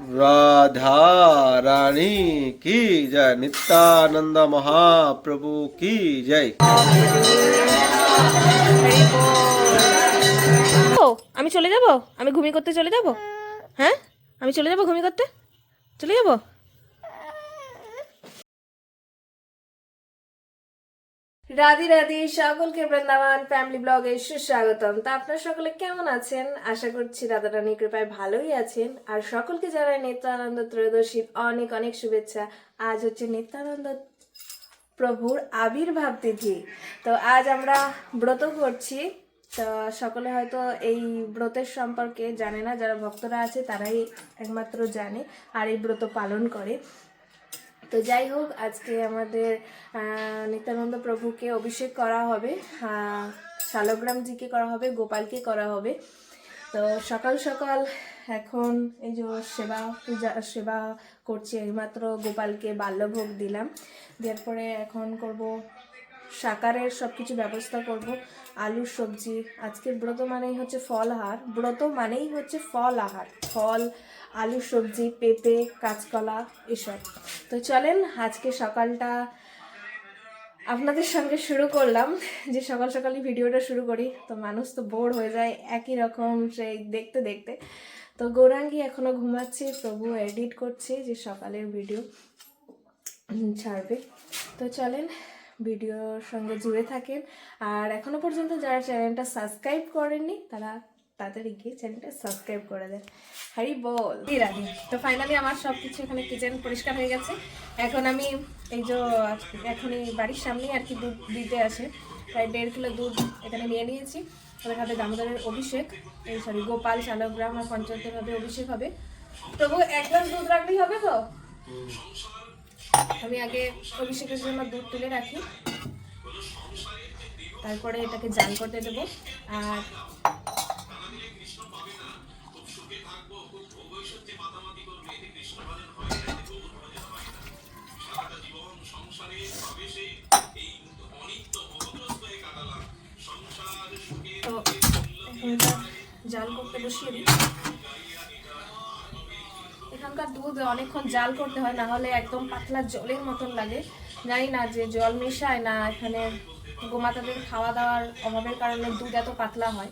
রাধা রাধারানী কি জয় নিত্যানন্দ মহাপ্রভু কি জয় আমি চলে যাব? আমি ঘুমিয়ে করতে চলে যাব? হ্যাঁ? আমি চলে যাব ঘুমিয়ে করতে? চলে যাব? রাধি রাধি, সকলকে বৃন্দাবন ফ্যামিলি ব্লগে সুস্বাগতম। তা আপনারা সকলে কেমন আছেন? আশা করছি রাধা রানীর কৃপায় ভালোই আছেন। আর সকলকে জানাই নিত্যানন্দ ত্রয়োদশীর অনেক অনেক শুভেচ্ছা। আজ হচ্ছে নিত্যানন্দ প্রভুর আবির্ভাব তিথি। তো আজ আমরা ব্রত করছি। তো সকলে হয়তো এই ব্রতের সম্পর্কে জানে না, যারা ভক্তরা আছে তারাই একমাত্র জানে আর এই ব্রত পালন করে। তো যাই হোক, আজকে আমাদের নিত্যানন্দ প্রভুকে অভিষেক করা হবে শালগ্রাম শালগ্রামজিকে করা হবে, গোপালকে করা হবে। তো সকাল সকাল এখন এই যে সেবা পূজা, সেবা করছি, এইমাত্র গোপালকে বাল্যভোগ দিলাম। দেওয়ার পরে এখন করব সাকারের সব কিছু ব্যবস্থা করব। আলু সবজি, আজকের ব্রত মানেই হচ্ছে ফল আহার। ব্রত মানেই হচ্ছে ফল আহার। ফল, আলু সবজি, পেঁপে, কাঁচকলা, এসব। তো চলেন, আজকে সকালটা আপনাদের সঙ্গে শুরু করলাম। যে সকাল সকালই ভিডিওটা শুরু করি, তো মানুষ তো বোর হয়ে যায় একই রকম সেই দেখতে দেখতে। তো গৌরাঙ্গি এখনও ঘুমাচ্ছি তবু এডিট করছি যে সকালের ভিডিও ছাড়বে। তো চলেন ভিডিওর সঙ্গে জুড়ে থাকেন। আর এখনও পর্যন্ত যারা চ্যানেলটা সাবস্ক্রাইব করেননি, তারা তাড়াতাড়ি গিয়ে চ্যানেলটা সাবস্ক্রাইব করে দেন। হারি বল। রাধি। তো ফাইনালি আমার সব কিছু এখানে কিচেন পরিষ্কার হয়ে গেছে। এখন আমি এই যে এখন এই বাড়ির সামনেই আর কি দুধ দিতে আসে। প্রায় দেড় কিলো দুধ এখানে নিয়ে নিয়েছি। ওদের হাতে দামোদরের অভিষেক। এই সরি গোপাল শালগ্রাম আর পঞ্চায়েতের ভাবে অভিষেক হবে। তবু এক গ্লাস দুধ রাখলেই হবে তো? আমি আগে অভিষেকের জন্য দুধ তুলে রাখি। তারপরে এটাকে জাল করতে দেবো। আর তো জাল করতে বসিয়ে দিই। দুধ অনেকক্ষণ জাল করতে হয়, না হলে একদম পাতলা জলের মতন লাগে। জানি না যে জল মেশায় না এখানে গোমাতাদের খাওয়া দাওয়ার অভাবের কারণে দুধ এত পাতলা হয়।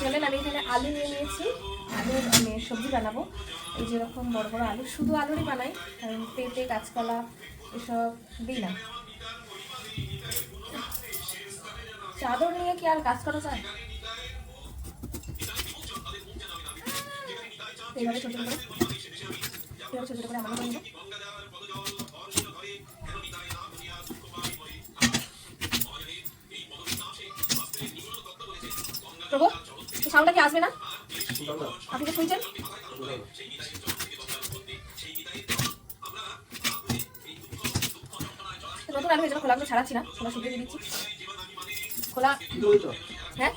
চলেন, আমি এখানে আলু নিয়ে নিয়েছি। আলু আমি সবজি বানাবো। এই যেরকম বড় বড় আলু, শুধু আলুরই বানাই, কারণ পেঁপে, কাঁচকলা এসব দিই না। চাদর নিয়ে কি আর কাজ করা যায়? এইভাবে ছোট ছোট করে। এইভাবে ছোট ছোট করে আমাকে করে প্রভু এই সাউন্ডটা কি আসবে না? আপনি তো শুনছেন? নতুন আলু হয়েছিল খোলাগুলো ছাড়াচ্ছি না খোলা দিয়ে দিচ্ছি। খোলা হ্যাঁ?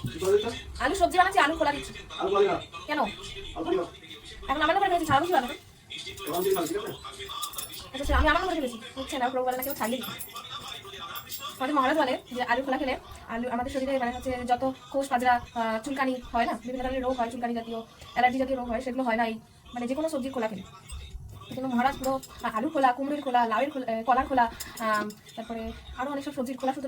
আলু সবজি বানাচ্ছি আলু খোলা দিচ্ছি। কেন? এখন আমার করে ফেলেছি ছাড়া বুঝি বানাবে আচ্ছা আমি আমার করে ফেলেছি হচ্ছে না প্রভু বলে কেউ ছাড়িয়ে দিই আমাদের মহারাজ বলে যে, আলু খোলা খেলে আলু, আমাদের শরীরে মানে হচ্ছে যত কোষ পাজরা চুলকানি হয় না, বিভিন্ন ধরনের রোগ হয়, চুলকানি জাতীয়, অ্যালার্জি জাতীয় রোগ হয়, সেগুলো হয় না এই মানে যে কোনো সবজির খোলা খেলে। জন্য মহারাজ পুরো আলু খোলা, কুমড়ির খোলা, লাউয়ের খোলা কলার খোলা তারপরে আরও অনেক সব সবজির খোলা শুধু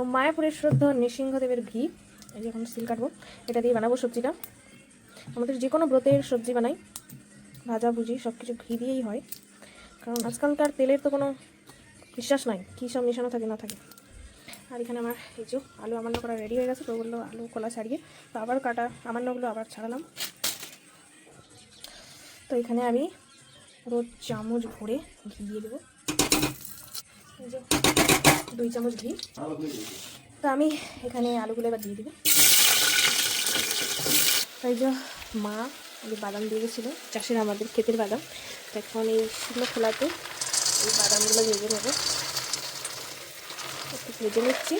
তো মায়াপুরের শ্রদ্ধা নৃসিংহদেবের ঘি, এই যে এখন সিল কাটবো, এটা দিয়ে বানাবো সবজিটা। আমাদের যে কোনো ব্রতের সবজি বানাই, ভাজা, ভুজি সব কিছু ঘি দিয়েই হয়। কারণ আজকালকার তেলের তো কোনো বিশ্বাস নাই, কী সব মেশানো থাকে, না থাকে। আর এখানে আমার এই যে আলু আমান্য করা রেডি হয়ে গেছে, তো ওগুলো আলু কলা ছাড়িয়ে, তো আবার কাটা আমান্নগুলো আবার ছাড়ালাম। তো এখানে আমি পুরো চামচ ভরে ঘি দিয়ে দেবো। এই যে দুই চামচ ঘি। তো আমি এখানে আলুগুলো এবার দিয়ে দিব। তাই যে মা এই বাদাম দিয়ে গেছিল চাষের আমাদের ক্ষেতের বাদাম। তো এখন এই শুকনো খোলাতে এই বাদামগুলো ভেজে নেব। একটু ভেজে নিচ্ছি।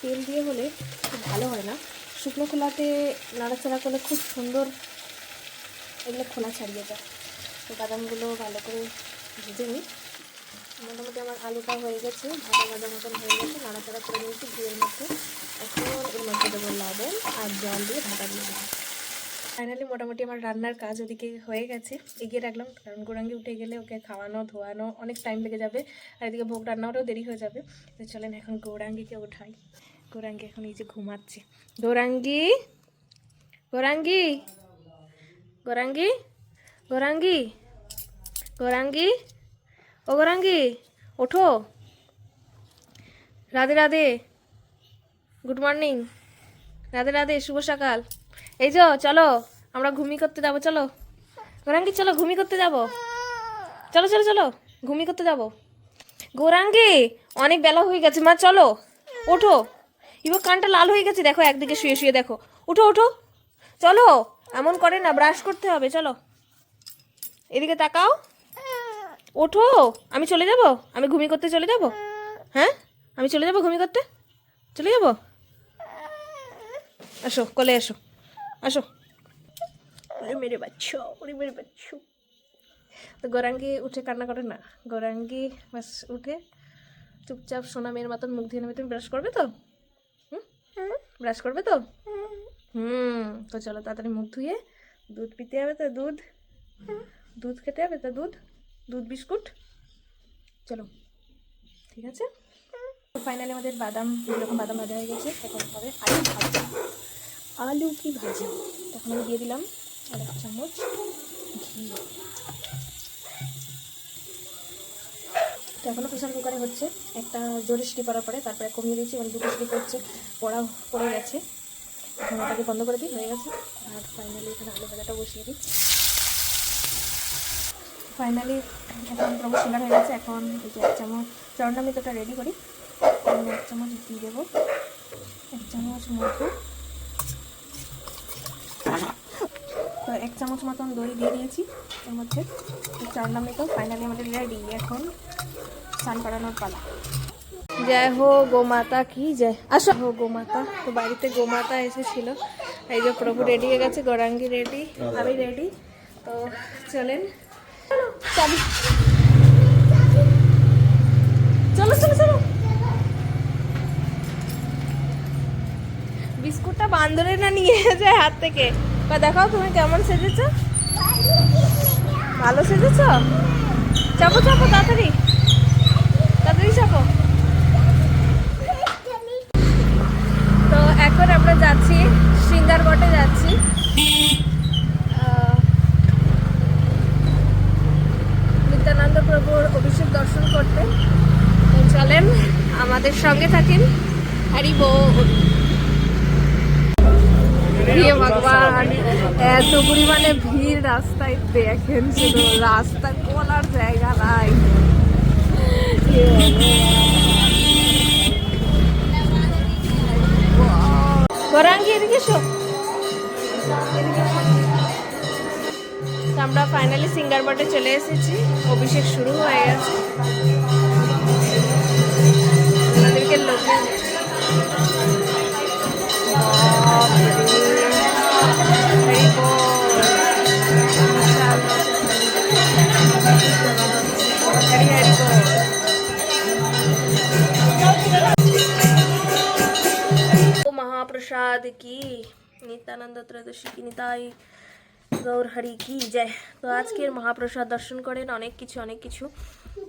তেল দিয়ে হলে খুব ভালো হয় না। শুকনো খোলাতে নাড়াচাড়া করলে খুব সুন্দর এগুলো খোলা ছাড়িয়ে যায়। তো বাদামগুলো ভালো করে ভেজে নিই। মোটামুটি আমার আলুটা হয়ে গেছে, ভাজা ভাজা মতন হয়ে গেছে, নাড়াচাড়া করে নিয়েছি ঘিয়ের মধ্যে। এখন এর মধ্যে দেবো লবণ আর জল দিয়ে ঢাকা দিয়ে দেবো। ফাইনালি মোটামুটি আমার রান্নার কাজ ওদিকে হয়ে গেছে। এগিয়ে রাখলাম, কারণ গোরাঙ্গি উঠে গেলে ওকে খাওয়ানো, ধোয়ানো অনেক টাইম লেগে যাবে, আর এদিকে ভোগ রান্নাটাও দেরি হয়ে যাবে। তো চলেন এখন গৌরাঙ্গিকে উঠাই। গৌরাঙ্গি এখন এই যে ঘুমাচ্ছে। গৌরাঙ্গি! গৌরাঙ্গি! গৌরাঙ্গি! গৌরাঙ্গি! গৌরাঙ্গি! ও ওঠো। রাধে রাধে। গুড মর্নিং রাধে রাধে, শুভ সকাল। এই যো, চলো, আমরা ঘুমি করতে যাব, চলো। গৌরাঙ্গি চলো, ঘুমি করতে যাব। চলো চলো চলো, ঘুমি করতে যাব। গৌরাঙ্গি অনেক বেলা হয়ে গেছে, মা, চলো। ওঠো। এবার কানটা লাল হয়ে গেছে, দেখো, একদিকে শুয়ে শুয়ে, দেখো। উঠো উঠো চলো, এমন করে না ব্রাশ করতে হবে, চলো। এদিকে তাকাও। ওঠো, আমি চলে যাব? আমি ঘুমি করতে চলে যাব? হ্যাঁ? আমি চলে যাব ঘুমি করতে? চলে যাব? আসো, কলে আসো। আসো। মেরে বাচ্চা, ওরে মেরে বাচ্চু। তো গৌরাঙ্গি উঠে কান্না করে না? গৌরাঙ্গি বাস উঠে চুপচাপ সোনা মেয়ের মতন মুখ দিয়ে নেবে। তুমি ব্রাশ করবে তো? ব্রাশ করবে তো? হুম, তো চলো তাড়াতাড়ি মুখ ধুয়ে দুধ পিতে হবে তো দুধ? দুধ খেতে হবে তো দুধ? দুধ বিস্কুট। চলো, ঠিক আছে? ফাইনালি আমাদের বাদাম এরকম বাদাম ভাজা হয়ে গেছে। এখন হবে আলু ভাজা। আলু কি ভাজা? তখন আমি দিয়ে দিলাম আর এক চামচ ঘি। তো এখনও প্রেশার কুকারে হচ্ছে। একটা জোরে সিটি করার পরে তারপরে কমিয়ে দিয়েছি মানে দুটো সিটি করছে পড়া পড়ে গেছে। এখন ওটাকে বন্ধ করে দিই, হয়ে গেছে। আর ফাইনালি এখানে আলু ভাজাটা বসিয়ে দিই। ফাইনালি এখন প্রভু সিলার হয়ে গেছে, এখন এক চামচ চরণামৃতটা রেডি করি। আমি এক চামচ দিয়ে দেবো, এক চামচ মধু। তো এক চামচ মতন দই দিয়ে দিয়েছি, এর মধ্যে চরণামৃত ফাইনালি আমাদের রেডি এখন স্নান করানোর পালা। জয় হো গোমাতা কি জয়। আসো। হো গোমাতা, তো বাড়িতে গোমাতা এসেছিল। এই যে প্রভু রেডি হয়ে গেছে, গৌরাঙ্গি রেডি আমি রেডি তো চলেন চাবি চলো চলো চলো। বিস্কুটটা বান্দরে না নিয়ে যায় হাত থেকে? বা দেখাও তুমি কেমন সেজেছ? ভালো সেজেছ? চাপো চাপো, তাড়াতাড়ি। তাড়াতাড়ি চাপো। তো এখন আমরা যাচ্ছি সিঙ্গারগটে যাচ্ছি আহ, নিত্যানন্দ প্রভুর অভিষেক দর্শন করতে চলেন, আমাদের সঙ্গে থাকেন হরি হে ভগবান, এত পরিমাণে ভিড় রাস্তায় দেখেন, শুধু রাস্তায় বলার জায়গা নাই। গৌরাঙ্গি এদিকে এদিকে। তো আমরা ফাইনালি সিঙ্গার বটে চলে এসেছি অভিষেক শুরু হয়ে গেছে আমাদেরকে লোকে হরি বল। হরি হরি বল। ও গৌর হরি কি জয়। তো আজকের মহাপ্রসাদ দর্শন করেন অনেক কিছু অনেক কিছু।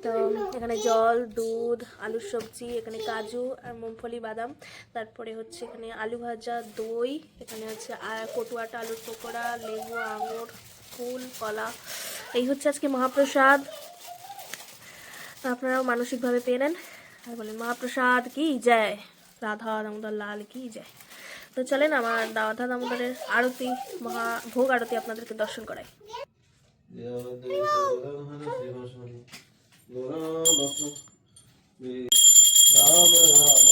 তো এখানে জল, দুধ, আলুর সবজি, এখানে কাজু আর মুমফলি বাদাম। তারপরে হচ্ছে এখানে আলু ভাজা, দই, এখানে হচ্ছে কটুয়াটা, আলুর পকোড়া, লেবু, আঙুর, ফুল, কলা। এই হচ্ছে আজকে মহাপ্রসাদ। আপনারাও মানসিকভাবে পেয়ে নেন। আর বলেন, মহাপ্রসাদ কি জয়। রাধা, দামোদর লাল কি জয়। তো চলেন আমার দাদা দামোদরের আরতি মহা ভোগ আরতি আপনাদেরকে দর্শন করাই। রাম রাম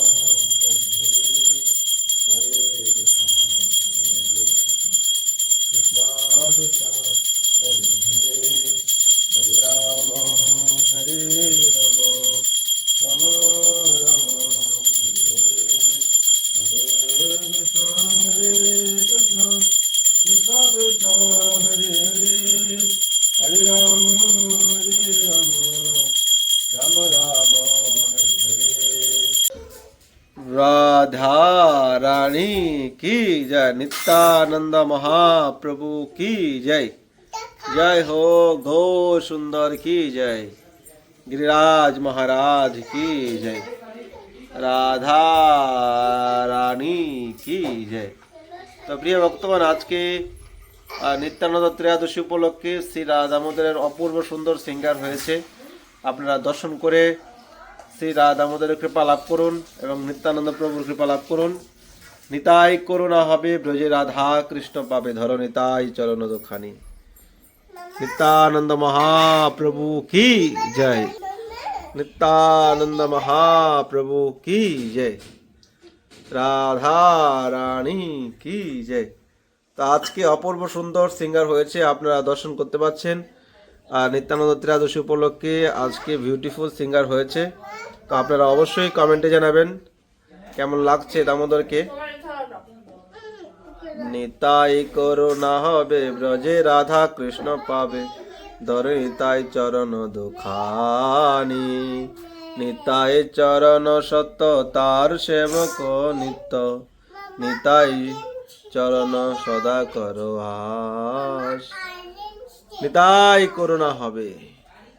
राधा रानी की जय नित्यानंद महाप्रभु की जय जय हो घो सुंदर की जय गिरिराज महाराज की जय রাধা রানী কি জয় তো প্রিয় ভক্তগণ আজকে আহ, নিত্যানন্দ ত্রয়োদশী উপলক্ষে শ্রী রাধা দামোদরের অপূর্ব সুন্দর সিঙ্গার হয়েছে আপনারা দর্শন করে শ্রী রাধা দামোদরের কৃপা লাভ করুন এবং নিত্যানন্দ প্রভুর কৃপা লাভ করুন। নিতাই করুণা হবে ব্রজে রাধা কৃষ্ণ পাবে ধর নিতাই চরণ দোখানি। নিত্যানন্দ মহাপ্রভু কি জয়। নিত্যানন্দ মহাপ্রভু কি জয়। রাধা রানী কি জয়। তা আজকে অপূর্ব সুন্দর সিঙ্গার হয়েছে, আপনারা দর্শন করতে পাচ্ছেন। আর নিত্যানন্দ ত্রয়োদশী উপলক্ষে আজকে বিউটিফুল সিঙ্গার হয়েছে। তো আপনারা অবশ্যই কমেন্টে জানাবেন কেমন লাগছে দামোদরকে। নিতাই করুণা হবে, ব্রজে রাধা কৃষ্ণ পাবে, ধরে নিতাই চরণ দুখানি। নিতাই চরণ সত্য, তার সেবক নিত্য। নিতাই চরণ সদা করো হাস। নিতাই করুণা হবে।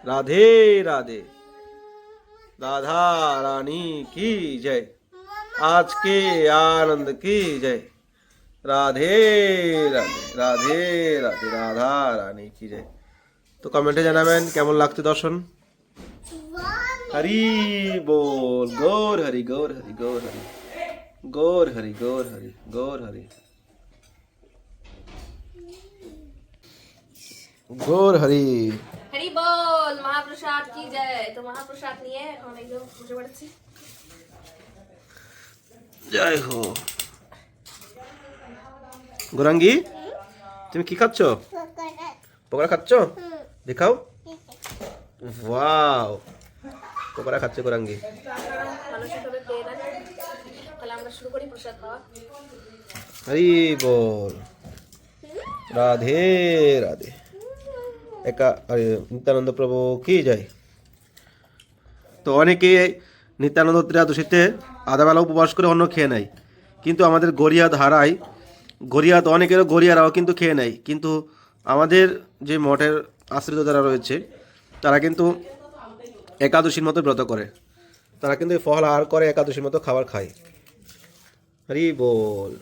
রাধে রাধে। রাধা রানী কি জয় আজকে আনন্দ কি জয় রাধে রাধে রাধে রাধে রাধা রানী কি জয় তো কমেন্টে জানাবেন, কেমন লাগছে দর্শন? হরি বল, গৌর হরি গৌর হরি গৌর হরি। গৌর হরি গৌর হরি গৌর হরি। গৌর হরি হরি বল মহাপ্রসাদ কি যায় তো মহাপ্রসাদ নিয়ে এখন একদম বসে পড়েছি জয় হো গোরাঙ্গি তুমি কি খাচ্ছ পকোড়া খাচ্ছ দেখাও ওয়াও পকোড়া খাচ্ছে গোরাঙ্গি হরি বল রাধে রাধে একা নিত্যানন্দ প্রভু কি যায়? তো অনেকে নিত্যানন্দ ত্রিয়াদশীতে আধাবেলা উপবাস করে অন্ন খেয়ে নেয়। কিন্তু আমাদের গড়িয়া ধারায় গড়িয়াত অনেকেরও গড়িয়ারাও কিন্তু খেয়ে নেয়। কিন্তু আমাদের যে মঠের আশ্রিত যারা রয়েছে, তারা কিন্তু একাদশীর মতো ব্রত করে। তারা কিন্তু ফল আহার করে, একাদশীর মতো খাবার খায়। হরি বল।